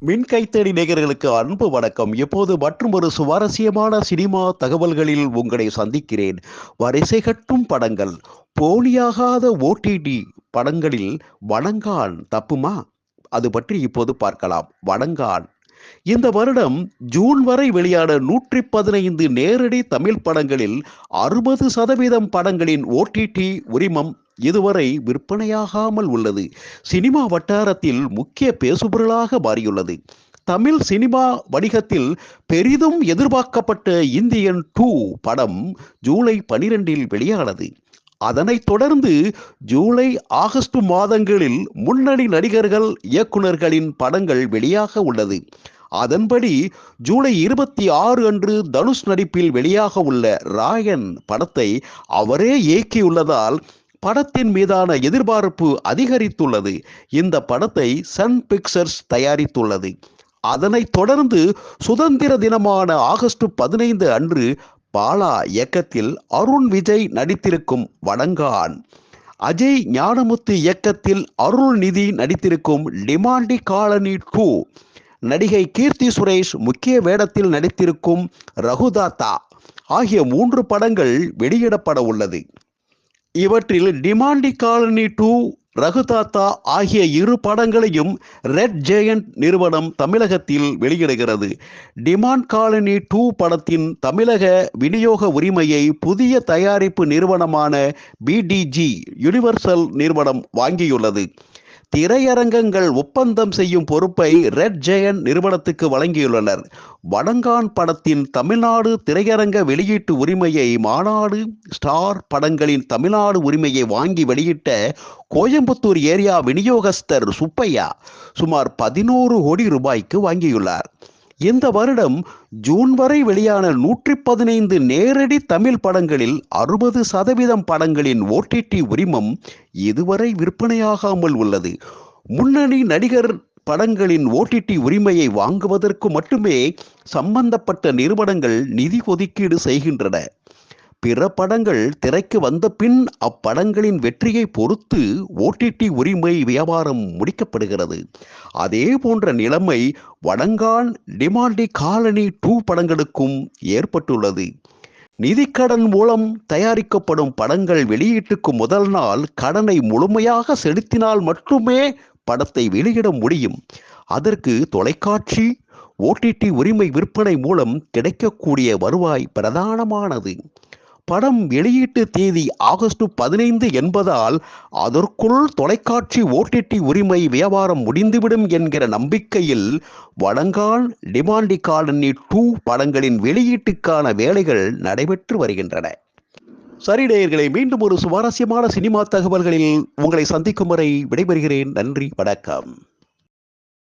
மின் கைத்தடி நேயர்களுக்கு அன்பு வணக்கம். இப்போது மற்றும் ஒரு சுவாரஸ்யமான சினிமா தகவல்களில் உங்களை சந்திக்கிறேன். வரிசை கட்டும் படங்கள். போலியாகாத ஓடிடி படங்களில் வணங்கான் தப்புமா? அது பற்றி இப்போது பார்க்கலாம். வணங்கான். இந்த வருடம் ஜூன் வரை வெளியான நூற்றி பதினைந்து நேரடி தமிழ் படங்களில் அறுபது சதவீதம் படங்களின் ஓடிடி உரிமம் இதுவரை விற்பனையாகாமல் உள்ளது. சினிமா வட்டாரத்தில் முக்கிய பேசுபொருளாக மாறியுள்ளது. தமிழ் சினிமா வணிகத்தில் பெரிதும் எதிர்பார்க்கப்பட்ட இந்தியன் டூ படம் ஜூலை பனிரெண்டில் வெளியானது. அதனைத் தொடர்ந்து ஜூலை ஆகஸ்ட் மாதங்களில் முன்னணி நடிகர்கள் இயக்குநர்களின் படங்கள் வெளியாக உள்ளது. அதன்படி ஜூலை இருபத்தி ஆறு அன்று தனுஷ் நடிப்பில் வெளியாக உள்ள ராயன் படத்தை அவரே இயக்கியுள்ளதால் படத்தின் மீதான எதிர்பார்ப்பு அதிகரித்துள்ளது. இந்த படத்தை சன் பிக்சர்ஸ் தயாரித்துள்ளது. அதனைத் தொடர்ந்து சுதந்திர தினமான ஆகஸ்ட் பதினைந்து அன்று பாலா இயக்கத்தில் அருண் விஜய் நடித்திருக்கும் வடங்கான் அஜய் ஞானமுத்து இயக்கத்தில் அருள்நிதி நடித்திருக்கும் டிமாண்டி காலனி டூ. நடிகை கீர்த்தி சுரேஷ் முக்கிய வேடத்தில் நடித்திருக்கும் ரகுதாத்தா ஆகிய மூன்று படங்கள் வெளியிடப்பட உள்ளது. இவற்றில் டிமாண்டி காலனி டூ ரகுதாத்தா ஆகிய இரு படங்களையும் ரெட் ஜெயண்ட் நிறுவனம் தமிழகத்தில் வெளியிடுகிறது. டிமாண்ட் காலனி டூ படத்தின் தமிழக விநியோக உரிமையை புதிய தயாரிப்பு நிறுவனமான பிடிஜி யுனிவர்சல் நிறுவனம் வாங்கியுள்ளது. திரையரங்கங்கள் ஒப்பந்தம் செய்யும் பொறுப்பை ரெட் ஜெயன் நிறுவனத்துக்கு வழங்கியுள்ளனர். வடங்கான் படத்தின் தமிழ்நாடு திரையரங்க வெளியீட்டு உரிமையை மாநாடு ஸ்டார் படங்களின் தமிழ்நாடு உரிமையை வாங்கி வெளியிட்ட கோயம்புத்தூர் ஏரியா விநியோகஸ்தர் சுப்பையா சுமார் பதினோரு கோடி ரூபாய்க்கு வாங்கியுள்ளார். இந்த வருடம் ஜூன் வரை வெளியான நூற்றி பதினைந்து நேரடி தமிழ் படங்களில் அறுபது சதவீதம் படங்களின் ஓடிடி உரிமம் இதுவரை விற்பனையாகாமல் உள்ளது. முன்னணி நடிகர் படங்களின் ஓடிடி உரிமையை வாங்குவதற்கு மட்டுமே சம்பந்தப்பட்ட நிறுவனங்கள் நிதி ஒதுக்கீடு செய்கின்றன. பிற படங்கள் திரைக்கு வந்த பின் அப்படங்களின் வெற்றியை பொறுத்து ஓடிடி உரிமை வியாபாரம் முடிக்கப்படுகிறது. அதே போன்ற நிலைமை வடங்கான் டிமாண்டி காலனி டூ படங்களுக்கும் ஏற்பட்டுள்ளது. நிதிக்கடன் மூலம் தயாரிக்கப்படும் படங்கள் வெளியீட்டுக்கு முதல் நாள் கடனை முழுமையாக செலுத்தினால் மட்டுமே படத்தை வெளியிட முடியும். அதற்கு தொலைக்காட்சி ஓடிடி உரிமை விற்பனை மூலம் கிடைக்கக்கூடிய வருவாய் பிரதானமானது. படம் வெளியீட்டு தேதி ஆகஸ்ட் பதினைந்து என்பதால் அதற்குள் தொலைக்காட்சி ஓடிடி உரிமை வியாபாரம் முடிந்துவிடும் என்கிற நம்பிக்கையில் வடங்கால் டிமாண்டி காலனி டூ படங்களின் வெளியீட்டுக்கான வேலைகள் நடைபெற்று வருகின்றன. சரி நேயர்களை மீண்டும் ஒரு சுவாரஸ்யமான சினிமா தகவல்களில் உங்களை சந்திக்கும் வரை விடைபெறுகிறேன். நன்றி வணக்கம்.